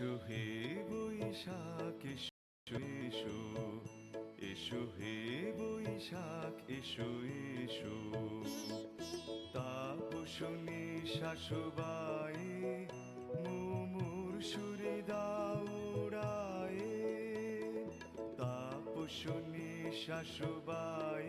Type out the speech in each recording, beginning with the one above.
এসো হে বৈশাখ, এসো এসো। এসো হে বৈশাখ, এসো এসো। তাপসনী শাশুবাই মুমুর সুরে দাউড়ায় তাপসনী শাশুবাই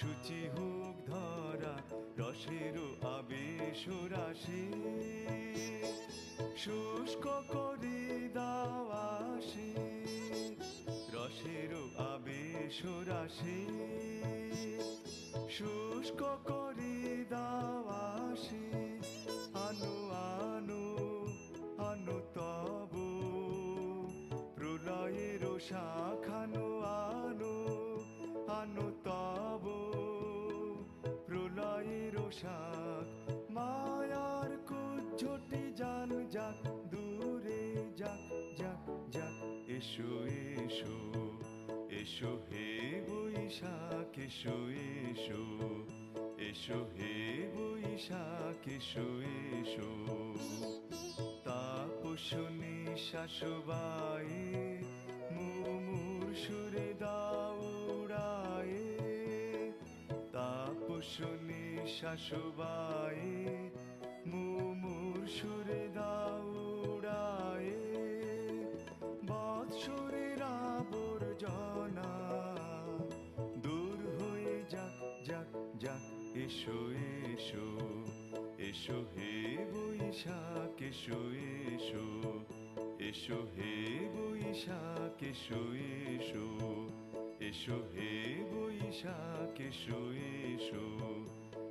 সূচি হোক ধরা রসেরও আবেশ রাশি। শুষ্ক করে দাওয়াসি রসেরও আবেশ রাশি। শুষ্ক করে দাওয়াসি আনো আনো আনো তব, প্রলয়ের শাখানো শাখ মায়ার কুজ্জটি জান যাক, দূরে যাক যাক যাক। এসো এসো এসো হে বৈশাখ, এসো এসো এসো হে বৈশাখ, এসো এসো। তাপসনী শাশুবাই মুমুর সুরে দাউড়ায় তাপসনী শাশুবাই মুমুর সুরে দাউড়ায়, বৎসরের আবর্জনা দূর হয়ে যাক যাক যাক, এসো এসো এসো হে বৈশাখ, এসো এসো এসো হে বৈশাখ, এসো এসো এসো হে বৈশাখ, এসো এসো